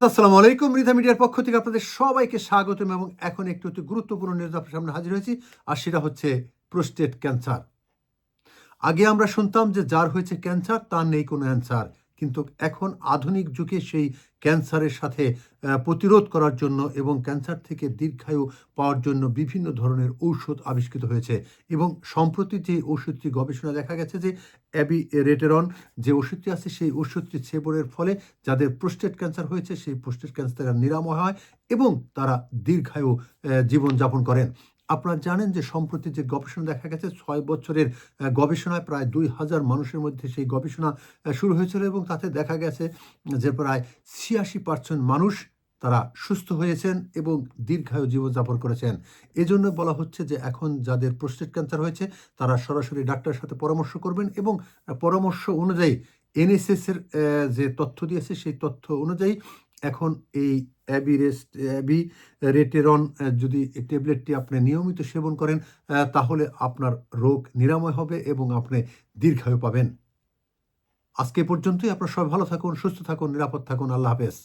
আসসালামু আলাইকুম, রিধা মিডিয়ার পক্ষ থেকে আপনাদের সবাইকে স্বাগতম এবং এখন একটু অতি গুরুত্বপূর্ণ নিউজ আপনার সামনে হাজির হয়েছি, আর সেটা হচ্ছে প্রোস্টেট ক্যান্সার আগে আমরা শুনতাম যে যার হয়েছে ক্যান্সার তার নেই কোনো অ্যান্সার কিন্তু এখন আধুনিক যুগে সেই ক্যান্সারের সাথে প্রতিরোধ করার জন্য এবং ক্যান্সার থেকে দীর্ঘায়ু পাওয়ার জন্য বিভিন্ন ধরনের ঔষধ আবিষ্কৃত হয়েছে। এবং সম্প্রতি যে ওষুধটি গবেষণা দেখা গেছে যে অ্যাবি রেটেরন যে ওষুধটি আছে সেই ওষুধটি সেবনের ফলে যাদের প্রোস্টেট ক্যান্সার হয়েছে সেই প্রোস্টেট ক্যান্সার নিরাময় হয় এবং তারা দীর্ঘায়ু জীবনযাপন করেন। আপনারা জানেন যে সম্প্রতি যে গবেষণা দেখা গেছে, ছয় বছরের গবেষণায় প্রায় দুই হাজার মানুষের মধ্যে সেই গবেষণা শুরু হয়েছিল এবং তাতে দেখা গেছে যে প্রায় ছিয়াশি পার্সেন্ট মানুষ তারা সুস্থ হয়েছেন এবং দীর্ঘায়ু জীবনযাপন করেছেন। এজন্য বলা হচ্ছে যে এখন যাদের প্রোস্টেট ক্যান্সার হয়েছে, তারা সরাসরি ডাক্তারের সাথে পরামর্শ করবেন এবং পরামর্শ অনুযায়ী এনএসএস এর যে তথ্য দিয়েছে সেই তথ্য অনুযায়ী এখন এই অ্যাবি রেস্ট অ্যাবি রেটেরন যদি এই ট্যাবলেটটি আপনি নিয়মিত সেবন করেন তাহলে আপনার রোগ নিরাময় হবে এবং আপনি দীর্ঘায়ু পাবেন। আজকে পর্যন্তই, আপনার সবাই ভালো থাকুন, সুস্থ থাকুন, নিরাপদ থাকুন, আল্লাহ হাফেজ।